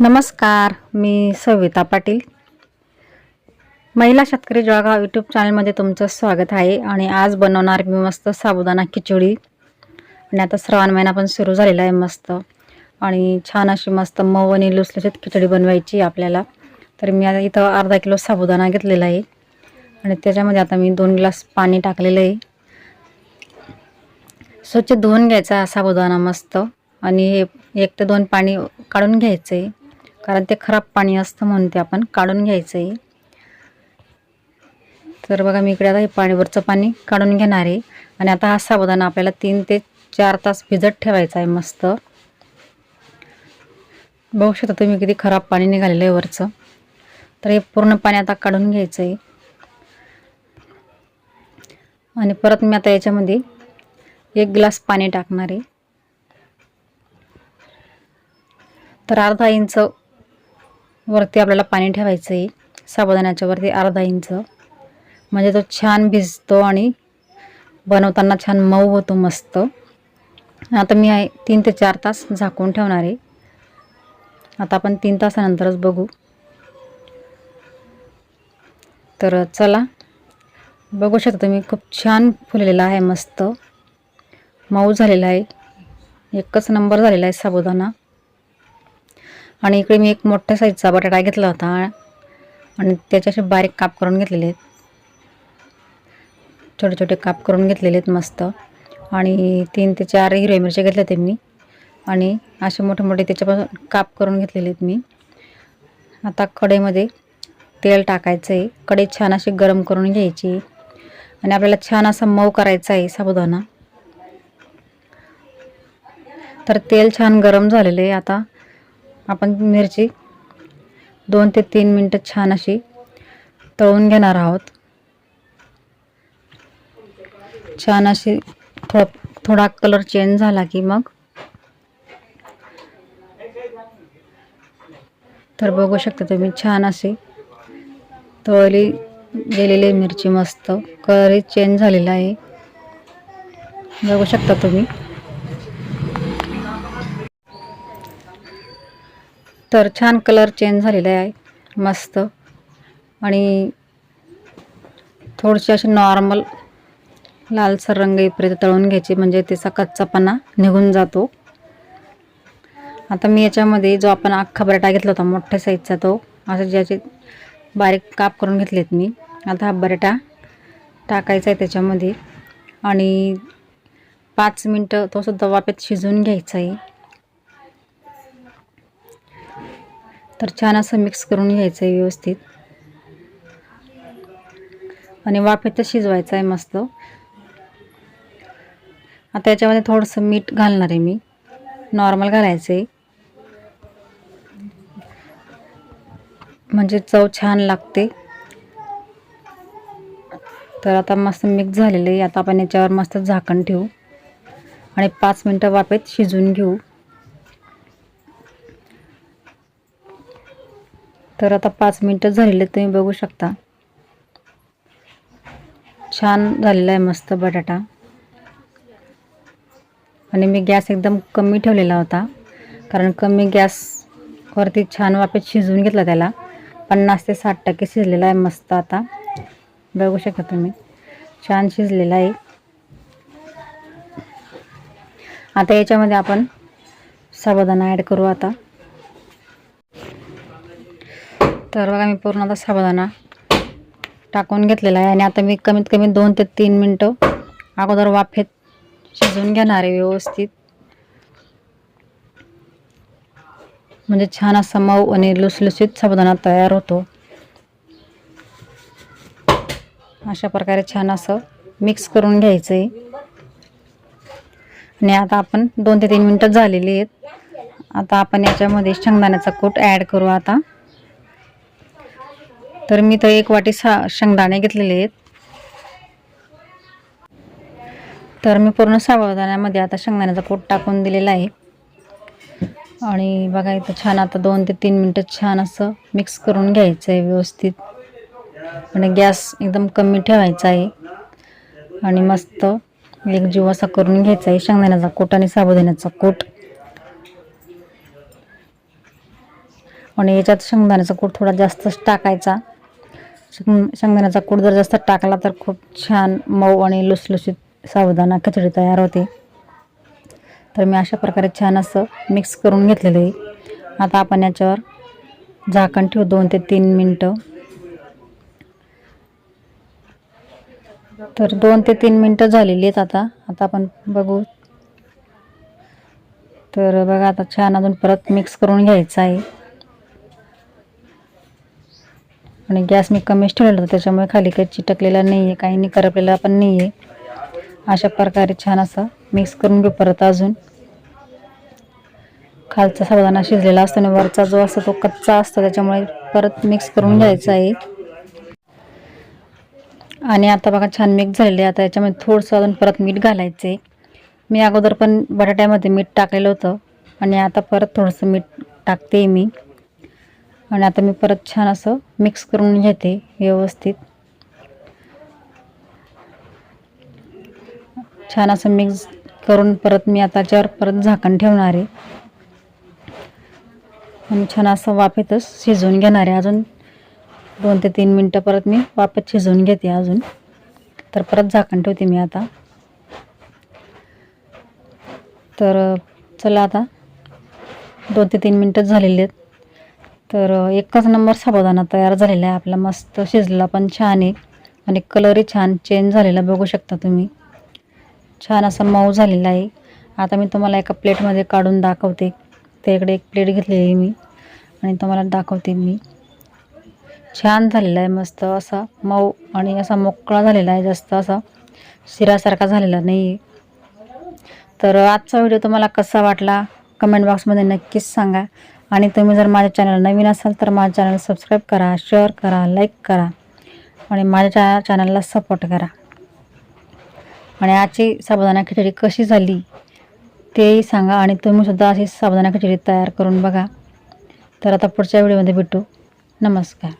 नमस्कार मी सविता पाटील. महिला शेतकरी जळगाव यूट्यूब चॅनलमध्ये तुमचं स्वागत आहे आणि आज बनवणार मी मस्त साबुदाणा खिचडी. आणि आता श्रावण महिना पण सुरू झालेला आहे मस्त. आणि छान अशी मस्त मऊ आणि लुसलुसीत खिचडी बनवायची आपल्याला. तर मी आता इथं अर्धा किलो साबुदाणा घेतलेला आहे. आणि त्याच्यामध्ये आता मी दोन ग्लास पाणी टाकलेलं आहे. स्वच्छ धुवून घ्यायचा साबुदाणा मस्त. आणि हे एक ते दोन पाणी काढून घ्यायचं आहे. कारण ते खराब पाणी असतं म्हणून ते आपण काढून घ्यायचं आहे तर बघा मी इकडे आता हे पाणीवरचं पाणी काढून घेणार आहे. आणि आता हा साबुदाणा आपल्याला तीन ते चार तास भिजत ठेवायचा आहे मस्त. बघू शकता तुम्ही किती खराब पाणी निघालेलं आहे वरचं. तर हे पूर्ण पाणी आता काढून घ्यायचं आहे आणि परत मी आता याच्यामध्ये एक ग्लास पाणी टाकणार आहे. तर अर्धा इंच वरती आपल्याला पाणी ठेवायचं आहे साबुदाण्याच्या वरती अर्धा इंच. म्हणजे तो छान भिजतो आणि बनवताना छान मऊ होतो मस्त. आता मी आहे तीन ते चार तास झाकून ठेवणार आहे. आता आपण तीन तासानंतरच बघू. तर चला बघू शकता तुम्ही खूप छान फुललेला आहे मस्त. मऊ झालेला आहे. एकच नंबर झालेला आहे साबुदाणा. आणि इकडे मी एक मोठ्या साईजचा बटाटा घेतला होता. आणि त्याच्याशी बारीक काप करून घेतलेले आहेत. छोटे छोटे काप करून घेतलेले आहेत मस्त. आणि तीन ते चार हिरव्या मिरच्या घेतल्या ते मी आणि असे मोठे मोठे त्याच्यापासून काप करून घेतलेले आहेत मी. आता कढईमध्ये तेल टाकायचं आहे. कढई छान अशी गरम करून घ्यायची. आणि आपल्याला छान असा मऊ करायचा आहे साबुदाणा. तर तेल छान गरम झालेलं आहे आता. आपण मिरची दोन ते तीन मिनटं छान अशी तळून घेणार आहोत. छान अशी थो थोडा कलर चेंज झाला की मग. तर बघू शकता तुम्ही छान अशी तळली गेलेली मिरची मस्त कलरही चेंज झालेला आहे. बघू शकता तुम्ही. तर छान कलर चेंज झालेला आहे. मस्त. आणि थोडीशी अशी नॉर्मल लालसर रंग इपर्यंत तळून घ्यायची. म्हणजे त्याचा कच्चापणा निघून जातो. आता मी याच्यामध्ये जो आपण अख्खा बटाटा घेतला होता मोठ्या साईजचा तो असं ज्याचे बारीक काप करून घेतलेत मी. आता हा बटाटा टाकायचा आहे त्याच्यामध्ये. आणि पाच मिनटं तो सुद्धा वाफेत शिजवून घ्यायचा आहे. तर छान असं मिक्स करून घ्यायचं आहे व्यवस्थित. आणि वाफेतच शिजवायचं आहे मस्त. आता याच्यामध्ये थोडंसं मीठ घालणार आहे मी. नॉर्मल घालायचं आहे म्हणजे चव छान लागते. तर आता मस्त मिक्स झालेलं आहे. आता आपण याच्यावर मस्त झाकण ठेवू. आणि पाच मिनटं वाफेत शिजून घेऊ. तर आता पाच मिनटं झालेले तुम्ही बघू शकता. छान झालेला आहे मस्त बटाटा. आणि मी गॅस एकदम कमी ठेवलेला होता कारण कमी गॅसवरती छान वाफेत शिजवून घेतला त्याला. पन्नास ते साठ टक्के शिजलेला आहे मस्त आता. बघू शकता तुम्ही. छान शिजलेला आहे. आता याच्यामध्ये आपण साबुदाणा ॲड करू आता. तर बघा मी पूर्ण आता साबुदाणा टाकून घेतलेला आहे. आणि आता मी कमीत कमी दोन ते तीन मिनटं अगोदर वाफेत शिजवून घेणार आहे व्यवस्थित. म्हणजे छान असा मऊ आणि लुसलुसीत साबुदाणा तयार होतो. अशा प्रकारे छान असं मिक्स करून घ्यायचं आहे आणि आता आपण दोन ते तीन मिनटं झालेली आहेत. आता आपण याच्यामध्ये शेंगदाण्याचा कूट ॲड करू आता. तर मी तर एक वाटी सा शेंगदाणे घेतलेले आहेत. तर मी पूर्ण साबुदाण्यामध्ये आता शेंगदाण्याचा कूट टाकून दिलेला आहे. आणि बघा इथं छान आता दोन ते तीन मिनटं छान असं मिक्स करून घ्यायचं आहे व्यवस्थित. आणि गॅस एकदम कमी ठेवायचा आहे. आणि मस्त एक जीव असा करून घ्यायचा आहे शेंगदाण्याचा कूट आणि साबुदाण्याचा कूट. आणि याच्यात शेंगदाण्याचा कूट थोडा जास्तच टाकायचा. शेंगदाण्याचा कूट जर जास्त टाकला तर खूप छान मऊ आणि लुसलुशीत साबुदाणा खिचडी तयार होते. तर मी अशा प्रकारे छान असं मिक्स करून घेतलेलं आहे. आता आपण याच्यावर झाकण ठेवू दोन ते तीन मिनटं. तर दोन ते तीन मिनटं झालेली आहेत आता. आता आपण बघू. तर बघा आता छान अजून परत मिक्स करून घ्यायचं आहे. आणि गॅस मी कमीच ठेवलेला होता त्याच्यामुळे खाली काही चिटकलेला नाही आहे काही नाही करपलेला पण नाही आहे अशा प्रकारे छान असं मिक्स करून घेऊ परत अजून. खालचा साबुदाणा शिजलेला असतो आणि वरचा जो असतो तो कच्चा असतो त्याच्यामुळे परत मिक्स करून घ्यायचा आहे. आणि आता बघा छान मिक्स झालेले आता याच्यामध्ये थोडंसं अजून परत मीठ घालायचं आहे मी अगोदर पण बटाट्यामध्ये मीठ टाकलेलं होतं आणि आता परत थोडंसं मीठ टाकते मी. आणि आता मी परत छान असं मिक्स करून घेते व्यवस्थित. छान असं मिक्स करून परत मी आता याच्यावर परत झाकण ठेवणार आहे. आणि छान असं वाफेतच शिजवून घेणार आहे. अजून दोन ते तीन मिनटं परत मी वाफेत शिजवून घेते अजून. तर परत झाकण ठेवते मी आता. तर चला आता. दोन ते तीन मिनटं झालेली आहेत. तर एकच नंबर साबुदाणा तयार झालेला आहे. आपला मस्त शिजला पण छान आहे. आणि कलरही छान चेंज झालेला बघू शकता तुम्ही. छान असा मऊ झालेला आहे. आता मी तुम्हाला एका प्लेटमध्ये काढून दाखवते. त्याकडे एक प्लेट घेतलेली आहे मी. आणि तुम्हाला दाखवते मी. छान झालेला आहे मस्त असा मऊ आणि असा मोकळा झालेला आहे. जास्त असा शिरासारखा झालेला नाही आहे तर आजचा व्हिडिओ तुम्हाला कसा वाटला? कमेंट बॉक्समध्ये नक्कीच सांगा. आणि तुम्ही जर माझ्या चॅनल नवीन असाल तर माझ्या चॅनल सबस्क्राईब करा शेअर करा लाईक करा आणि माझ्या चॅनलला सपोर्ट करा. आणि आजची साबुदाणा खिचडी कशी झाली तेही सांगा आणि तुम्हीसुद्धा अशी साबुदाणा खिचडी तयार करून बघा. तर आता पुढच्या व्हिडिओमध्ये भेटू. नमस्कार.